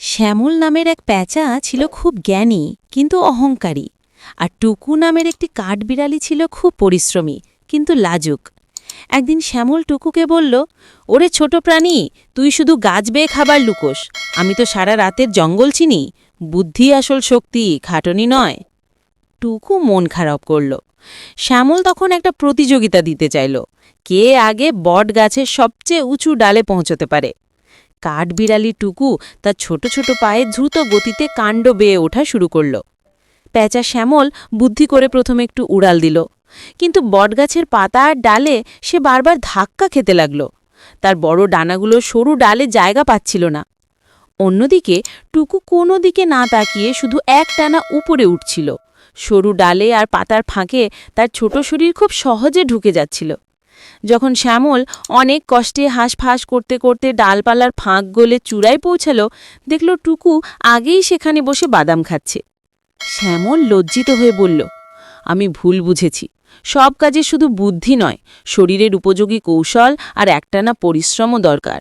শ্যামল নামের এক প্যাঁচা ছিল খুব জ্ঞানী, কিন্তু অহংকারী, আর টুকু নামের একটি কাঠবিড়ালি ছিল খুব পরিশ্রমী, কিন্তু লাজুক। একদিন শ্যামল টুকুকে বলল, ওরে ছোট প্রাণী, তুই শুধু গাছ বেয়ে খাবার লুকোস। আমি তো সারা রাতের জঙ্গল চিনি, বুদ্ধি আসল শক্তি, খাটনি নয়। টুকু মন খারাপ করল। শ্যামল তখন একটা প্রতিযোগিতা দিতে চাইল, কে আগে বট গাছের সবচেয়ে উঁচু ডালে পৌঁছতে পারে। কাঠবিড়ালি টুকু তার ছোট ছোট পায়ে দ্রুত গতিতে কাণ্ড বেয়ে ওঠা শুরু করল। প্যাঁচা শ্যামল বুদ্ধি করে প্রথমে একটু উড়াল দিল। কিন্তু বটগাছের পাতা আর ডালে সে বারবার ধাক্কা খেতে লাগল। তার বড় ডানাগুলো সরু ডালে জায়গা পাচ্ছিল না। অন্যদিকে টুকু কোনো দিকে না তাকিয়ে শুধু এক টানা উপরে উঠছিল। সরু ডালে আর পাতার ফাঁকে তার ছোট শরীর খুব সহজে ঢুকে যাচ্ছিল। যখন শ্যামল অনেক কষ্টে হাঁসফাঁস করতে করতে ডালপালার ফাঁক গোলে চূড়ায় পৌঁছালো, দেখল টুকু আগেই সেখানে বসে বাদাম খাচ্ছে। শ্যামল লজ্জিত হয়ে বলল, আমি ভুল বুঝেছি। সব কাজে শুধু বুদ্ধি নয়, শরীরের উপযোগী কৌশল আর একটানা পরিশ্রমও দরকার।